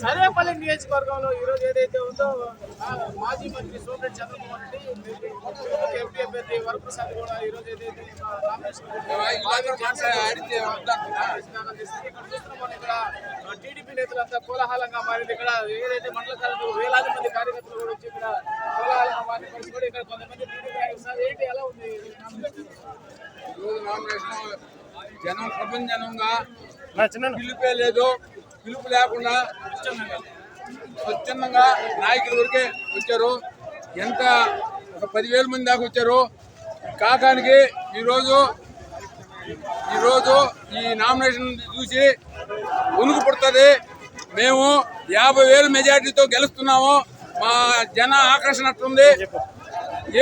సర్వేపల్లి నియోజకవర్గంలో ఈ రోజు ఏదైతే ఉందో మాజీ మంత్రి సోమిరెడ్డి చంద్రమోహన్ రెడ్డి ఎంపీ అభ్యర్థి వరప్రసాద్ కూడా ఈ రోజు ఏదైతే. ఇక్కడ చూస్తున్నాం ఇక్కడ టీడీపీ నేతలంతా కోలాహలంగా మారింది. ఇక్కడ ఏదైతే మండల కాలంలో వేలాది మంది కార్యకర్తలు కూడా వచ్చి ఇక్కడ కోలాహలంగా మారిన పరిస్థితి కూడా ఇక్కడ కొంతమంది టీడీపీ ఏంటి ఎలా ఉంది? ఈరోజు నామినేషన్ జనం ప్రపంచనంగా పిలుపే లేదు. పిలుపు లేకుండా స్వచ్ఛందంగా నాయకుల వరకే వచ్చారు. ఎంత ఒక పదివేల మంది దాకా వచ్చారు. కాకానికి ఈరోజు ఈరోజు ఈ నామినేషన్ చూసి ఉనుకు పుడుతుంది. మేము యాభై వేలు మెజార్టీతో గెలుస్తున్నాము. మా జన ఆకర్షణ అట్లుంది.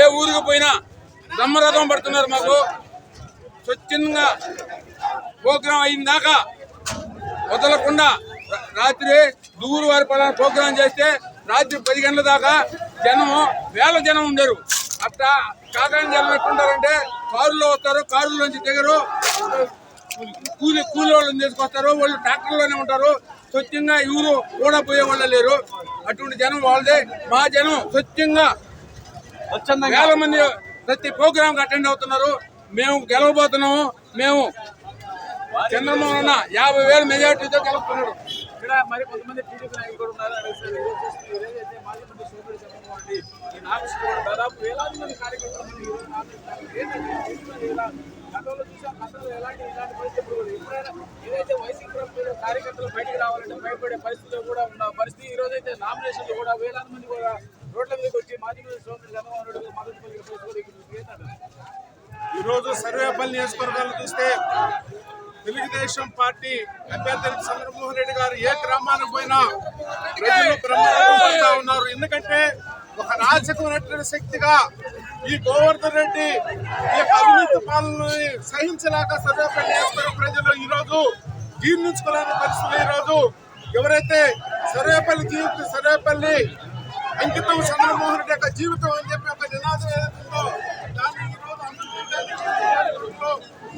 ఏ ఊరికి పోయినా బ్రహ్మరథం పడుతున్నారు మాకు. స్వచ్ఛందంగా ప్రోగ్రాం అయిన దాకా వదలకుండా రాత్రి దూరు వారి పలానా ప్రోగ్రాం చేస్తే రాత్రి పది గంటల దాకా జనం వేల జనం ఉండరు. అట్లా కాకాని జనం ఎట్లుంటారంటే కారులో వస్తారు కారులోంచి దిగరు. కూలి కూలి వాళ్ళని తీసుకొస్తారు వాళ్ళు ట్రాక్టర్లోనే ఉంటారు. స్వచ్ఛంగా ఎవరు కూడా పోయే వాళ్ళు లేరు. అటువంటి జనం వాళ్ళదే. మా జనం స్వచ్ఛంగా వేల మంది ప్రతి ప్రోగ్రామ్ అటెండ్ అవుతున్నారు. మేము గెలవబోతున్నాము. మేము చంద్రమోహన్ అన్న యాభై వేలు మెజార్టీతో గెలుస్తున్నాడు ఇక్కడ మరి కొంతమంది టీడీపీ నాయకులు కూడా ఉన్నారు. ఏదైతే మాజీ మంత్రి చంద్రమోహన్ రెడ్డి ఈ నామినేషన్ కూడా దాదాపు వేలాది మంది కార్యకర్తలు ఉన్నారు. నామినేషన్ గతంలో గతంలో ఎలాంటి ఇలాంటి పరిస్థితులు ఎప్పుడైనా ఏదైతే వైసీపీ కార్యకర్తలు బయటికి రావాలంటే భయపడే పరిస్థితిలో కూడా ఉన్న పరిస్థితి ఈ రోజైతే నామినేషన్లు కూడా వేలాది మంది కూడా రోడ్ల మీదకి వచ్చి మాజీ మంత్రి సోమిరెడ్డి చంద్రమోహన్ రెడ్డి మద్దతు పలికిన పరిస్థితి కూడా ఈరోజు సర్వేపల్లి నియోజకవర్గాలు చూస్తే తెలుగుదేశం పార్టీ అభ్యర్థి చంద్రమోహన్ రెడ్డి గారు ఏ గ్రామానికి పోయినా ప్రజలు ఉన్నారు. ఎందుకంటే ఒక రాజకీయమైనటువంటి శక్తిగా ఈ గోవర్ధన్ రెడ్డి ఈ అవినీతి పాలనని సహించలేక సర్వేపల్లి నియోజకవర్గ ప్రజలు ఈరోజు. జీర్ణించుకోలేని పరిస్థితులు ఈరోజు. ఎవరైతే సర్వేపల్లి జీవిత సర్వేపల్లి అంకితం చంద్రమోహన్ రెడ్డి యొక్క జీవితం అని చెప్పి ఒక నినాదం ఏదైతుందో దాన్ని ఈరోజు అందరూ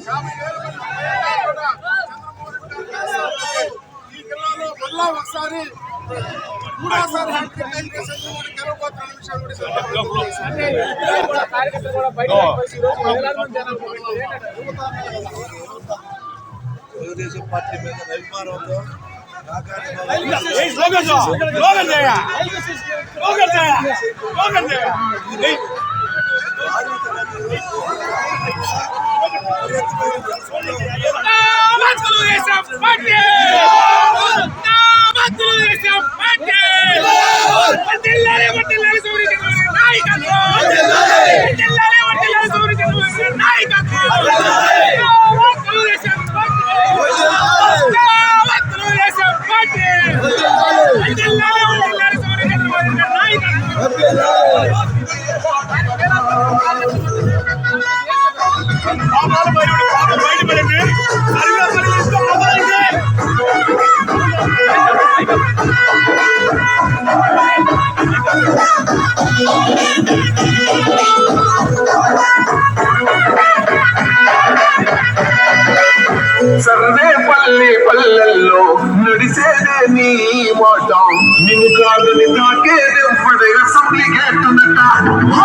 యాభై వేల మంది మహిళలు కూడా చంద్రమోహన్ రెడ్డి గారు చేస్తున్నారు. ఈ జిల్లాలో మళ్ళా ఒకసారి మూడోసారి హ్యాట్రిక్ అయితే చంద్రమోహన్ గెలవబోతున్న విషయం కూడా సందర్భంగా అంటే ఇక్కడ కూడా కార్యకర్తలు కూడా బయటకు వచ్చి ఈ రోజు వేలాది మంది జనాలు ఉన్నారు. ఏంటంటే తెలుగుదేశం పార్టీ మీద అభిమానంతో కాకాని పల్లె పల్లెల్లో నడిసేదే నీ మాట నిన్ను కాదని నాకేది పడే అసెంబ్లీ గేటునట మా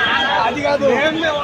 అది కాదు. ఏం లేవు